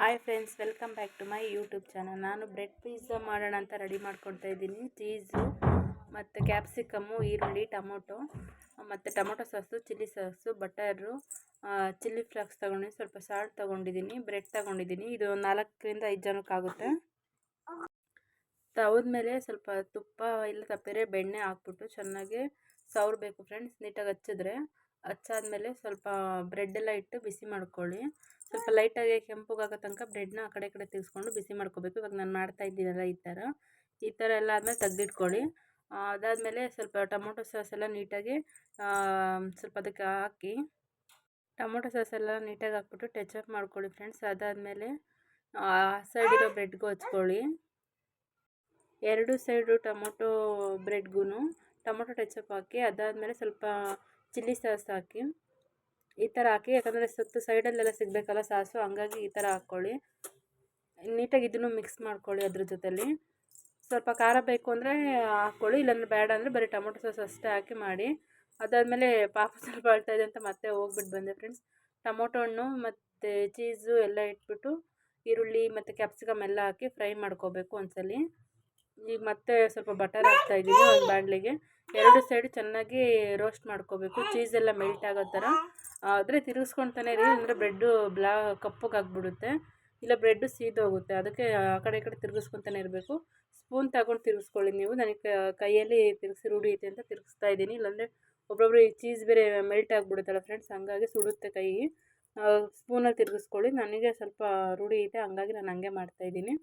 Hi friends welcome back to my YouTube channel ನಾನು bread pizza ಮಾಡೋಣ ಅಂತ ready ಮಾಡ್ಕೊಳ್ತಾ ಇದ್ದೀನಿ. ಚೀಸು ಮತ್ತು ಕ್ಯಾಪ್ಸಿಕಮ್ಮು ಈರುಳ್ಳಿ, ಟೊಮೊಟೊ, ಮತ್ತು tomato sauce chilli sauce butter chilli flakes ತೊಗೊಂಡಿದ್ದೀನಿ. ಸ್ವಲ್ಪ ಸಾಲ್ಟ್ ತೊಗೊಂಡಿದ್ದೀನಿ ಬ್ರೆಡ್ ತೊಗೊಂಡಿದ್ದೀನಿ. ಇದು ನಾಲ್ಕರಿಂದ ಐದು ಜನಕ್ಕಾಗುತ್ತೆ ತವದ ಮೇಲೆ ಸ್ವಲ್ಪ ತುಪ್ಪ, ಇಲ್ಲ ತಪ್ಪೇರೆ ಬೆಣ್ಣೆ ಹಾಕ್ಬಿಟ್ಟು ಚೆನ್ನಾಗಿ ಸವ್ರಬೇಕು ಫ್ರೆಂಡ್ಸ್ ನೀಟಾಗಿ ಹಚ್ಚಿದ್ರೆ. ಹಚ್ಚಾದ್ಮೇಲೆ ಸ್ವಲ್ಪ ಬ್ರೆಡ್ಡೆಲ್ಲ ಇಟ್ಟು ಬಿಸಿ ಮಾಡ್ಕೊಳ್ಳಿ. ಸ್ವಲ್ಪ ಲೈಟಾಗಿ ಕೆಂಪುಗಾಗೋ ತನಕ ಬ್ರೆಡ್ನ ಆ ಕಡೆ ಕಡೆ ತಿರ್ಸ್ಕೊಂಡು ಬಿಸಿ ಮಾಡ್ಕೋಬೇಕು. ಇವಾಗ ನಾನು ಮಾಡ್ತಾ ಇದ್ದೀನಲ್ಲ ಈ ಥರ. ಈ ಥರ ಎಲ್ಲ ಆದಮೇಲೆ ತೆಗ್ದಿಟ್ಕೊಳ್ಳಿ. ಅದಾದಮೇಲೆ ಸ್ವಲ್ಪ ಟೊಮೊಟೊ ಸಾಸ್ ಎಲ್ಲ ನೀಟಾಗಿ ಸ್ವಲ್ಪ ಅದಕ್ಕೆ ಹಾಕಿ, ಟೊಮೊಟೊ ಸಾಸ್ ಎಲ್ಲ ನೀಟಾಗಿ ಹಾಕ್ಬಿಟ್ಟು ಅಪ್ ಮಾಡ್ಕೊಳ್ಳಿ ಫ್ರೆಂಡ್ಸ್. ಅದಾದಮೇಲೆ ಸೈಡಿರೋ ಬ್ರೆಡ್ಗೂ ಹಚ್ಕೊಳ್ಳಿ. ಎರಡು ಸೈಡು ಟೊಮೊಟೊ ಬ್ರೆಡ್ಗೂ ಟೊಮೊಟೊ ಟಚಪ್ ಹಾಕಿ, ಅದಾದಮೇಲೆ ಸ್ವಲ್ಪ ಚಿಲ್ಲಿ ಸಾಸ್ ಹಾಕಿ. ಈ ಥರ ಹಾಕಿ, ಯಾಕಂದರೆ ಸುತ್ತು ಸೈಡಲ್ಲೆಲ್ಲ ಸಿಗಬೇಕಲ್ಲ ಸಾಸು, ಹಂಗಾಗಿ ಈ ಥರ ಹಾಕ್ಕೊಳ್ಳಿ ನೀಟಾಗಿ ಇದನ್ನು ಮಿಕ್ಸ್ ಮಾಡ್ಕೊಳ್ಳಿ ಅದ್ರ ಜೊತೆಲಿ. ಸ್ವಲ್ಪ ಖಾರ ಬೇಕು ಅಂದರೆ ಹಾಕ್ಕೊಳ್ಳಿ ಇಲ್ಲಾಂದ್ರೆ ಬೇಡ ಅಂದರೆ ಬರೀ ಟೊಮೊಟೊ ಸಾಸ್ ಅಷ್ಟೇ ಹಾಕಿ ಮಾಡಿ. ಅದಾದಮೇಲೆ ಪಾಪ ಸ್ವಲ್ಪ ಇದೆ ಅಂತ ಮತ್ತೆ ಹೋಗ್ಬಿಟ್ಟು ಬಂದೆ ಫ್ರೆಂಡ್ಸ್ ಟೊಮೊಟೊ ಹಣ್ಣು ಮತ್ತು ಚೀಸು ಎಲ್ಲ ಇಟ್ಬಿಟ್ಟು, ಈರುಳ್ಳಿ ಮತ್ತು ಕ್ಯಾಪ್ಸಿಕಮ್ ಎಲ್ಲ ಹಾಕಿ ಫ್ರೈ ಮಾಡ್ಕೋಬೇಕು ಒಂದ್ಸಲಿ. ಈಗ ಮತ್ತೆ ಸ್ವಲ್ಪ ಬಟರ್ ಹಾಕ್ತಾಯಿದ್ದೀನಿ ಒಂದು ಬಾಣಲಿಗೆ. ಎರಡು ಸೈಡ್ ಚೆನ್ನಾಗಿ ರೋಸ್ಟ್ ಮಾಡ್ಕೋಬೇಕು. ಚೀಸೆಲ್ಲ ಮೆಲ್ಟ್ ಆಗೋ ಥರ. ಆದರೆ ತಿರುಗಿಸ್ಕೊಳ್ತಾನೆ ಇರಿ ಅಂದರೆ ಬ್ರೆಡ್ಡು ಬ್ಲಾ ಕಪ್ಪಗಾಗ್ಬಿಡುತ್ತೆ ಇಲ್ಲ ಬ್ರೆಡ್ಡು ಸೀದೋಗುತ್ತೆ ಅದಕ್ಕೆ ಆ ಕಡೆ ಈ ಕಡೆ ತಿರುಗಿಸ್ಕೊತಾನೆ ಇರಬೇಕು. ಸ್ಪೂನ್ ತಗೊಂಡು ತಿರುಗಿಸ್ಕೊಳ್ಳಿ ನೀವು. ನನಗೆ ಕೈಯಲ್ಲಿ ತಿರುಗಿಸಿ ರೂಢಿ ಐತೆ ಅಂತ ತಿರುಗಿಸ್ತಾ ಇದ್ದೀನಿ. ಇಲ್ಲಾಂದರೆ ಒಬ್ಬೊಬ್ರು ಈ ಚೀಸ್ ಬೇರೆ ಮೆಲ್ಟ್ ಆಗಿಬಿಡುತ್ತಲ್ಲ ಫ್ರೆಂಡ್ಸ್, ಹಂಗಾಗಿ ಸುಡುತ್ತೆ ಕೈ ಸ್ಪೂನಲ್ಲಿ ತಿರುಗಿಸ್ಕೊಳ್ಳಿ. ನನಗೆ ಸ್ವಲ್ಪ ರೂಢಿ ಐತೆ. ಹಂಗಾಗಿ ನಾನು ಹಂಗೆ ಮಾಡ್ತಾಯಿದ್ದೀನಿ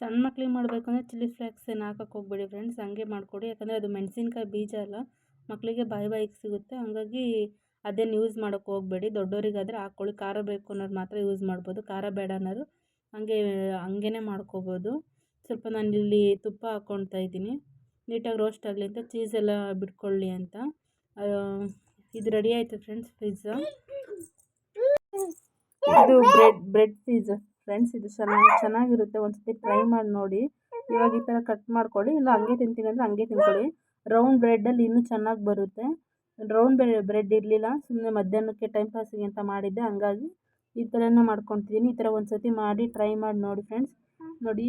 ಸಣ್ಣ ಮಕ್ಳಿಗೆ ಮಾಡಬೇಕಂದ್ರೆ ಚಿಲ್ಲಿ ಫ್ಲೇಕ್ಸ್ ಏನು ಹಾಕಕ್ಕೆ ಹೋಗ್ಬೇಡಿ ಫ್ರೆಂಡ್ಸ್ ಹಂಗೆ ಮಾಡಿಕೊಡಿ. ಯಾಕಂದರೆ ಅದು ಮೆಣಸಿನ್ಕಾಯಿ ಬೀಜ ಅಲ್ಲ ಮಕ್ಕಳಿಗೆ ಬಾಯಿ ಬಾಯಿಗೆ ಸಿಗುತ್ತೆ. ಹಂಗಾಗಿ ಅದೇನು ಯೂಸ್ ಮಾಡೋಕ್ಕೆ ಹೋಗಬೇಡಿ. ದೊಡ್ಡವರಿಗಾದರೆ ಹಾಕ್ಕೊಳ್ಳಿ. ಖಾರ ಬೇಕು ಅನ್ನೋರು ಮಾತ್ರ ಯೂಸ್ ಮಾಡ್ಬೋದು. ಖಾರ ಬೇಡ ಅನ್ನೋರು ಹಂಗೆ ಹಂಗೇ ಮಾಡ್ಕೋಬೋದು. ಸ್ವಲ್ಪ ನಾನು ಇಲ್ಲಿ ತುಪ್ಪ ಹಾಕ್ಕೊಳ್ತಾ ಇದ್ದೀನಿ. ನೀಟಾಗಿ ರೋಸ್ಟ್ ಆಗಲಿ ಅಂತ ಚೀಸೆಲ್ಲ ಬಿಟ್ಕೊಳ್ಳಿ ಅಂತ. ಇದು ರೆಡಿ ಆಯಿತು ಫ್ರೆಂಡ್ಸ್ ಪಿಜ್ಜಾ ಇದು ಬ್ರೆಡ್ ಬ್ರೆಡ್ ಪಿಜ್ಜಾ ಫ್ರೆಂಡ್ಸ್ ಇದು ಚೆನ್ನಾಗಿ ಚೆನ್ನಾಗಿರುತ್ತೆ ಒಂದು ಸತಿ ಟ್ರೈ ಮಾಡಿ ನೋಡಿ. ಇವಾಗ ಈ ಥರ ಕಟ್ ಮಾಡ್ಕೊಳ್ಳಿ ಇಲ್ಲ ಹಂಗೆ ತಿಂತೀನಿ ಅಂದರೆ ಹಂಗೆ ತಿನ್ಕೊಳ್ಳಿ ರೌಂಡ್ ಬ್ರೆಡ್ಡಲ್ಲಿ ಇನ್ನೂ ಚೆನ್ನಾಗಿ ಬರುತ್ತೆ. ರೌಂಡ್ ಬ್ರೆಡ್ ಇರಲಿಲ್ಲ ಸುಮ್ಮನೆ ಮಧ್ಯಾಹ್ನಕ್ಕೆ ಟೈಮ್ ಪಾಸಿಗೆ ಅಂತ ಮಾಡಿದ್ದೆ, ಹಂಗಾಗಿ ಈ ಥರನೇ ಮಾಡ್ಕೊತಿದ್ದೀನಿ ಈ ಥರ ಒಂದು ಸತಿ ಮಾಡಿ ಟ್ರೈ ಮಾಡಿ ನೋಡಿ ಫ್ರೆಂಡ್ಸ್ ನೋಡಿ,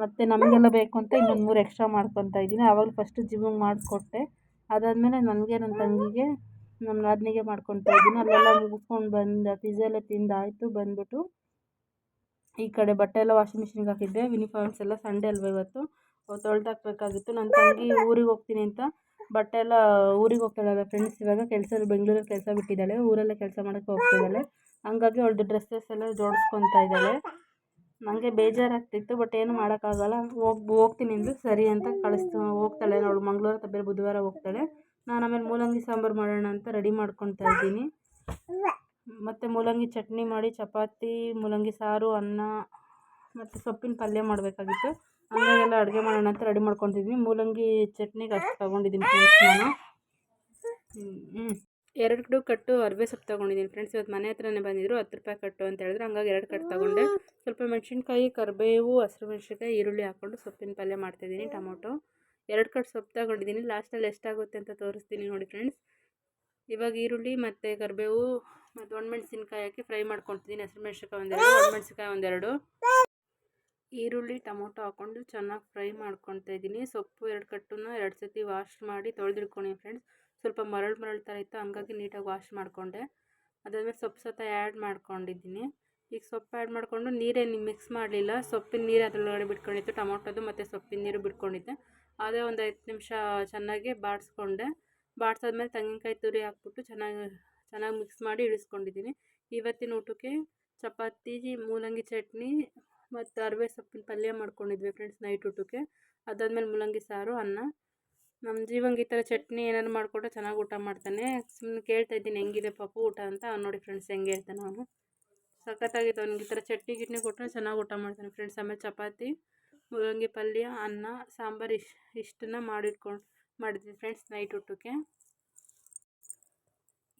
ಮತ್ತು ನಮಗೆಲ್ಲ ಬೇಕು ಅಂತ ಇನ್ನೊಂದು ಮೂರು ಎಕ್ಸ್ಟ್ರಾ ಮಾಡ್ಕೊತಾ ಇದ್ದೀನಿ. ಆವಾಗ ಫಸ್ಟು ಜಿಮ್ಮಿಗೆ ಮಾಡಿಕೊಟ್ಟೆ. ಅದಾದಮೇಲೆ ನನಗೆ ನನ್ನ ತಂಗಿಗೆ ನಮ್ಮ ನಾದಿನಿಗೆ ಮಾಡ್ಕೊತಾ ಇದ್ದೀನಿ. ಅಲ್ಲೆಲ್ಲ ಮುಗಿಸ್ಕೊಂಡು ಬಂದ ಪಿಜ್ಜಾ ಎಲ್ಲ ತಿಂದಾಯಿತು, ಬಂದ್ಬಿಟ್ಟು. ಈ ಕಡೆ ಬಟ್ಟೆ ಎಲ್ಲ ವಾಷಿಂಗ್ ಮಿಷಿನ್ಗೆ ಹಾಕಿದ್ದೆ. ಯೂನಿಫಾರ್ಮ್ಸ್ ಎಲ್ಲ ಸಂಡೇ ಅಲ್ವಾ ಇವತ್ತು? ತೊಳೆದಾಕ್ಬೇಕಾಗಿತ್ತು ನನ್ನ ತಂಗಿ ಊರಿಗೆ ಹೋಗ್ತೀನಿ ಅಂತ ಬಟ್ಟೆ ಎಲ್ಲ ಊರಿಗೆ ಹೋಗ್ತಾಳಲ್ಲ ಫ್ರೆಂಡ್ಸ್ ಇವಾಗ. ಕೆಲಸ ಬೆಂಗಳೂರಲ್ಲಿ ಕೆಲಸ ಬಿಟ್ಟಿದ್ದಾಳೆ. ಊರಲ್ಲೇ ಕೆಲಸ ಮಾಡೋಕ್ಕೆ ಹೋಗ್ತಿದ್ದಾಳೆ. ಹಂಗಾಗಿ ಅವಳದು ಡ್ರೆಸ್ಸಸ್ ಎಲ್ಲ ಜೋಡಿಸ್ಕೊತಾ ಇದ್ದಾಳೆ. ನನಗೆ ಬೇಜಾರಾಗ್ತಿತ್ತು ಬಟ್ ಏನು ಮಾಡೋಕ್ಕಾಗಲ್ಲ. ಹೋಗಿ, ಹೋಗ್ತೀನಿ ಅಂದು ಸರಿ ಅಂತ ಕಳಿಸ್ತು. ಹೋಗ್ತಾಳೆ ಅವಳು ಮಂಗಳವಾರ ತಪ್ಪೇ ಬುಧವಾರ ಹೋಗ್ತಾಳೆ. ನಾನು ಆಮೇಲೆ ಮೂಲಂಗಿ ಸಾಂಬಾರು ಮಾಡೋಣ ಅಂತ ರೆಡಿ ಮಾಡ್ಕೊತಾ ಇದ್ದೀನಿ. ಮತ್ತು ಮೂಲಂಗಿ ಚಟ್ನಿ ಮಾಡಿ, ಚಪಾತಿ, ಮೂಲಂಗಿ ಸಾರು, ಅನ್ನ ಮತ್ತು ಸೊಪ್ಪಿನ ಪಲ್ಯ ಮಾಡಬೇಕಾಗಿತ್ತು. ಹಂಗಾಗೆಲ್ಲ ಅಡುಗೆ ಮಾಡೋಣ ಅಂತ ರೆಡಿ ಮಾಡ್ಕೊತಿದ್ವಿ. ಮೂಲಂಗಿ ಚಟ್ನಿಗೆ ಅಷ್ಟು ತೊಗೊಂಡಿದ್ದೀನಿ ಫ್ರೆಂಡ್ಸ್ ನಾನು. ಎರಡು ಕಡೆ ಕಟ್ಟು ಅರಿವೆ ಸೊಪ್ಪು ತೊಗೊಂಡಿದ್ದೀನಿ ಫ್ರೆಂಡ್ಸ್ ಇವತ್ತು ಮನೆ ಹತ್ರನೇ ಬಂದಿದ್ರು, ಹತ್ತು ರೂಪಾಯಿ ಕಟ್ಟು ಅಂತ ಹೇಳಿದ್ರು. ಹಂಗಾಗಿ ಎರಡು ಕಟ್ಟು ತೊಗೊಂಡೆ. ಸ್ವಲ್ಪ ಮೆಣಸಿನ್ಕಾಯಿ, ಕರಿಬೇವು, ಹಸಿರು ಮೆಣಸಿನ್ಕಾಯಿ, ಈರುಳ್ಳಿ ಹಾಕ್ಕೊಂಡು ಸೊಪ್ಪಿನ ಪಲ್ಯ ಮಾಡ್ತಿದ್ದೀನಿ, ಟೊಮೊಟೊ. ಎರಡು ಕಟ್ಟು ಸೊಪ್ಪು ತೊಗೊಂಡಿದ್ದೀನಿ. ಲಾಸ್ಟಲ್ಲಿ ಎಷ್ಟಾಗುತ್ತೆ ಅಂತ ತೋರಿಸ್ತೀನಿ ನೋಡಿ ಫ್ರೆಂಡ್ಸ್ ಇವಾಗ ಈರುಳ್ಳಿ ಮತ್ತು ಕರಿಬೇವು ಮತ್ತು ಒಣಮೆಣ್ಸಿನ್ಕಾಯಿ ಹಾಕಿ ಫ್ರೈ ಮಾಡ್ಕೊತಿದ್ದೀನಿ ಹಸಿರು ಮೆಣಸಿನ್ಕಾಯಿ ಒಂದೆರಡು ಒಣಮೆಣ್ಸಿನ್ಕಾಯಿ ಒಂದೆರಡು ಈರುಳ್ಳಿ ಟೊಮೊಟೊ ಹಾಕ್ಕೊಂಡು ಚೆನ್ನಾಗಿ ಫ್ರೈ ಮಾಡ್ಕೊತಾ ಇದ್ದೀನಿ. ಸೊಪ್ಪು ಎರಡು ಕಟ್ಟನ್ನು ಎರಡು ಸತಿ ವಾಶ್ ಮಾಡಿ ತೊಳೆದಿಡ್ಕೊಂಡು ಫ್ರೆಂಡ್ಸ್ ಸ್ವಲ್ಪ ಮರಳು ಮರಳು ಥರ ಇತ್ತು ಹಂಗಾಗಿ ನೀಟಾಗಿ ವಾಶ್ ಮಾಡಿಕೊಂಡೆ. ಅದಾದಮೇಲೆ ಸೊಪ್ಪು ಸತ ಆ್ಯಡ್ ಮಾಡ್ಕೊಂಡಿದ್ದೀನಿ. ಈಗ ಸೊಪ್ಪು ಆ್ಯಡ್ ಮಾಡಿಕೊಂಡು ನೀರೇನು ಮಿಕ್ಸ್ ಮಾಡಲಿಲ್ಲ. ಸೊಪ್ಪಿನ ನೀರು ಅದರೊಳಗಡೆ ಬಿಟ್ಕೊಂಡಿತ್ತು ಟೊಮೊಟೊದು ಮತ್ತು ಸೊಪ್ಪಿನ ನೀರು ಬಿಟ್ಕೊಂಡಿದ್ದೆ. ಅದೇ ಒಂದು ಐದು ನಿಮಿಷ ಚೆನ್ನಾಗಿ ಬಾಡಿಸ್ಕೊಂಡೆ. ಬಾಡ್ಸಾದ್ಮೇಲೆ ತೆಂಗಿನಕಾಯಿ ತುರಿ ಹಾಕ್ಬಿಟ್ಟು ಚೆನ್ನಾಗಿ ಚೆನ್ನಾಗಿ ಮಿಕ್ಸ್ ಮಾಡಿ ಇಳಿಸ್ಕೊಂಡಿದ್ದೀನಿ. ಇವತ್ತಿನ ಊಟಕ್ಕೆ ಚಪಾತಿ, ಮೂಲಂಗಿ ಚಟ್ನಿ ಮತ್ತು ಅರಿವೆ ಸೊಪ್ಪಿನ ಪಲ್ಯ ಮಾಡ್ಕೊಂಡಿದ್ವಿ ಫ್ರೆಂಡ್ಸ್ ನೈಟ್ ಊಟಕ್ಕೆ. ಅದಾದಮೇಲೆ ಮೂಲಂಗಿ ಸಾರು, ಅನ್ನ. ನಮ್ಮ ಜೀವಂಗಿ ಈ ಥರ ಚಟ್ನಿ ಏನಾದ್ರು ಮಾಡಿಕೊಟ್ರೆ ಚೆನ್ನಾಗಿ ಊಟ ಮಾಡ್ತಾನೆ. ಸುಮ್ಮನೆ ಕೇಳ್ತಾ ಇದ್ದೀನಿ ಹೆಂಗಿದೆ ಪಾಪು ಊಟ ಅಂತ. ನೋಡಿ ಫ್ರೆಂಡ್ಸ್ ಹೆಂಗೆ ಹೇಳ್ತಾನೆ ಅವನು ಸಖತ್ತಾಗಿತ್ತು ಅವ್ನಿಗೆ ಈ ಥರ ಚಟ್ನಿ ಗಿಟ್ನಿ ಕೊಟ್ಟರೆ ಚೆನ್ನಾಗಿ ಊಟ ಮಾಡ್ತಾನೆ ಫ್ರೆಂಡ್ಸ್ ಆಮೇಲೆ ಚಪಾತಿ, ಮೂಲಂಗಿ ಪಲ್ಯ, ಅನ್ನ, ಸಾಂಬಾರು ಇಷ್ಟು ಇಷ್ಟನ್ನು ಮಾಡಿಟ್ಕೊಂಡು ಮಾಡಿದ್ವಿ ಫ್ರೆಂಡ್ಸ್ ನೈಟ್ ಊಟಕ್ಕೆ.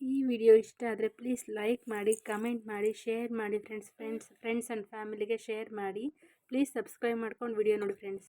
ಈ ವಿಡಿಯೋ ಇಷ್ಟ ಆದರೆ ಪ್ಲೀಸ್ ಲೈಕ್ ಮಾಡಿ ಕಮೆಂಟ್ ಮಾಡಿ ಶೇರ್ ಮಾಡಿ ಫ್ರೆಂಡ್ಸ್ ಫ್ರೆಂಡ್ಸ್ ಫ್ರೆಂಡ್ಸ್ ಆ್ಯಂಡ್ ಫ್ಯಾಮಿಲಿಗೆ ಶೇರ್ ಮಾಡಿ. ಪ್ಲೀಸ್ ಸಬ್ಸ್ಕ್ರೈಬ್ ಮಾಡ್ಕೊಂಡು ವಿಡಿಯೋ ನೋಡಿ ಫ್ರೆಂಡ್ಸ್